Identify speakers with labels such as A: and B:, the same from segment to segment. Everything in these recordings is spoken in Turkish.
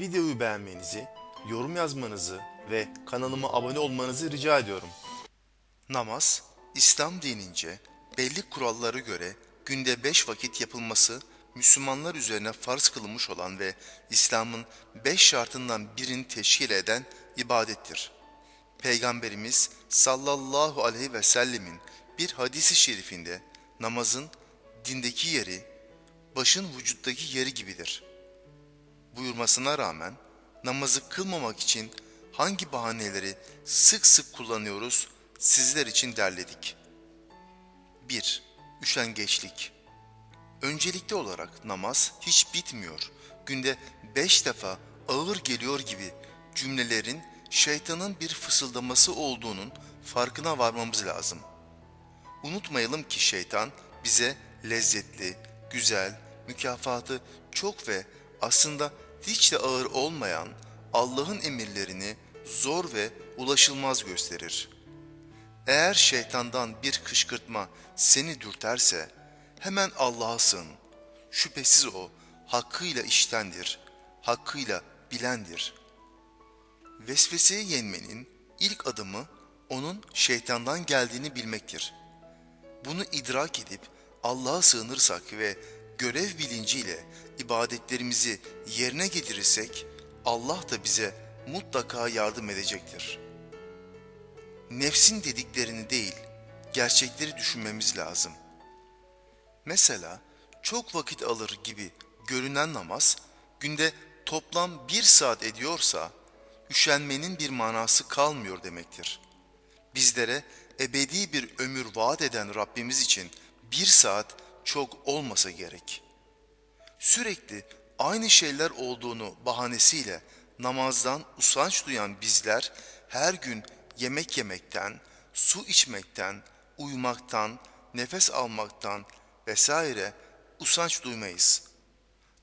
A: videoyu beğenmenizi, yorum yazmanızı ve kanalıma abone olmanızı rica ediyorum. Namaz, İslam dinince belli kurallara göre günde beş vakit yapılması Müslümanlar üzerine farz kılınmış olan ve İslam'ın beş şartından birini teşkil eden ibadettir. Peygamberimiz sallallahu aleyhi ve sellemin bir hadisi şerifinde namazın dindeki yeri, başın vücuttaki yeri gibidir. Buyurmasına rağmen namazı kılmamak için hangi bahaneleri sık sık kullanıyoruz sizler için derledik. 1. Üşengeçlik Öncelikli olarak namaz hiç bitmiyor. Günde beş defa ağır geliyor gibi cümlelerin şeytanın bir fısıldaması olduğunun farkına varmamız lazım. Unutmayalım ki şeytan bize lezzetli, güzel, mükafatı çok ve aslında hiç de ağır olmayan Allah'ın emirlerini zor ve ulaşılmaz gösterir. Eğer şeytandan bir kışkırtma seni dürterse hemen Allah'a sığın. Şüphesiz o hakkıyla iştendir, hakkıyla bilendir. Vesveseyi yenmenin ilk adımı onun şeytandan geldiğini bilmektir. Bunu idrak edip Allah'a sığınırsak ve görev bilinciyle ibadetlerimizi yerine getirirsek Allah da bize mutlaka yardım edecektir. Nefsin dediklerini değil, gerçekleri düşünmemiz lazım. Mesela çok vakit alır gibi görünen namaz günde toplam bir saat ediyorsa üşenmenin bir manası kalmıyor demektir. Bizlere ebedi bir ömür vaat eden Rabbimiz için bir saat çok olmasa gerek. Sürekli aynı şeyler olduğunu bahanesiyle namazdan usanç duyan bizler her gün yemek yemekten, su içmekten, uyumaktan, nefes almaktan vesaire usanç duymayız.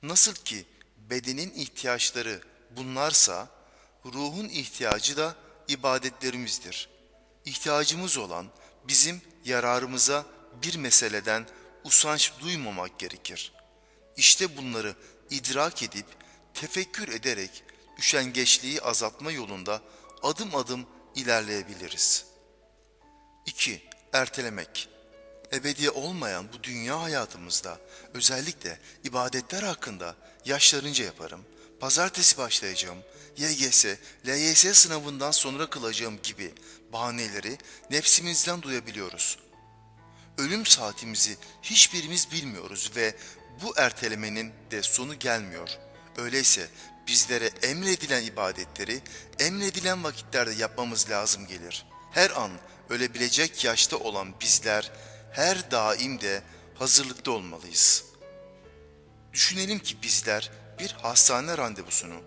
A: Nasıl ki bedenin ihtiyaçları bunlarsa ruhun ihtiyacı da ibadetlerimizdir. İhtiyacımız olan bizim yararımıza bir meseleden usanç duymamak gerekir. İşte bunları idrak edip tefekkür ederek üşengeçliği azaltma yolunda adım adım ilerleyebiliriz. 2. Ertelemek ebedi olmayan bu dünya hayatımızda özellikle ibadetler hakkında yaşlarınca yaparım, pazartesi başlayacağım, YGS, LYS sınavından sonra kılacağım gibi bahaneleri nefsimizden duyabiliyoruz. Ölüm saatimizi hiçbirimiz bilmiyoruz ve bu ertelemenin de sonu gelmiyor. Öyleyse bizlere emredilen ibadetleri emredilen vakitlerde yapmamız lazım gelir. Her an ölebilecek yaşta olan bizler her daim de hazırlıkta olmalıyız. Düşünelim ki bizler bir hastane randevusunu,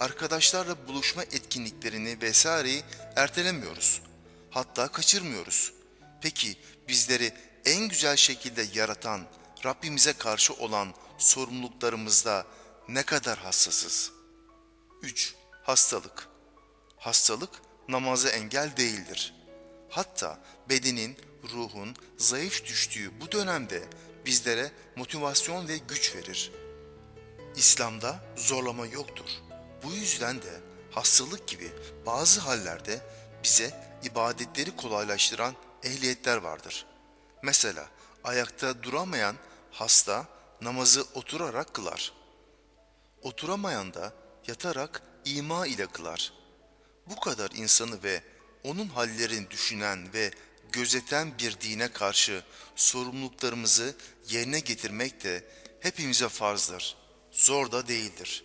A: arkadaşlarla buluşma etkinliklerini vesaireyi ertelemiyoruz. Hatta kaçırmıyoruz. Peki bizleri en güzel şekilde yaratan, Rabbimize karşı olan sorumluluklarımızda ne kadar hassasız? 3. Hastalık Hastalık namaza engel değildir. Hatta bedenin, ruhun zayıf düştüğü bu dönemde bizlere motivasyon ve güç verir. İslam'da zorlama yoktur. Bu yüzden de hastalık gibi bazı hallerde bize ibadetleri kolaylaştıran ehliyetler vardır. Mesela ayakta duramayan hasta namazı oturarak kılar. Oturamayan da yatarak ima ile kılar. Bu kadar insanı ve onun hallerini düşünen ve gözeten bir dine karşı sorumluluklarımızı yerine getirmek de hepimize farzdır. Zor da değildir.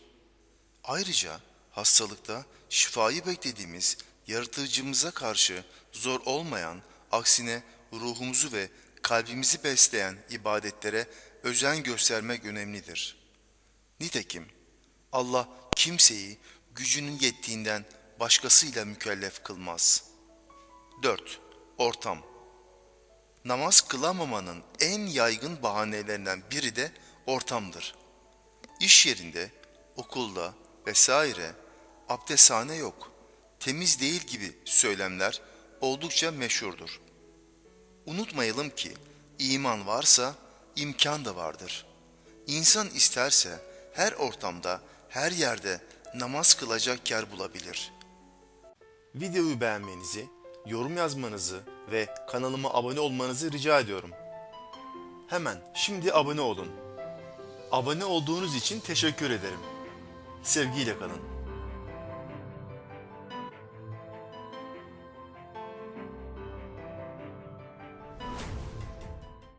A: Ayrıca hastalıkta şifayı beklediğimiz yaratıcımıza karşı zor olmayan, aksine ruhumuzu ve kalbimizi besleyen ibadetlere özen göstermek önemlidir. Nitekim Allah kimseyi gücünün yettiğinden başkasıyla mükellef kılmaz. 4. Ortam Namaz kılamamanın en yaygın bahanelerinden biri de ortamdır. İş yerinde, okulda vesaire abdesthane yok, temiz değil gibi söylemler oldukça meşhurdur. Unutmayalım ki iman varsa imkan da vardır. İnsan isterse her ortamda, her yerde namaz kılacak yer bulabilir. Videoyu beğenmenizi, yorum yazmanızı ve kanalıma abone olmanızı rica ediyorum. Hemen şimdi abone olun. Abone olduğunuz için teşekkür ederim. Sevgiyle kalın.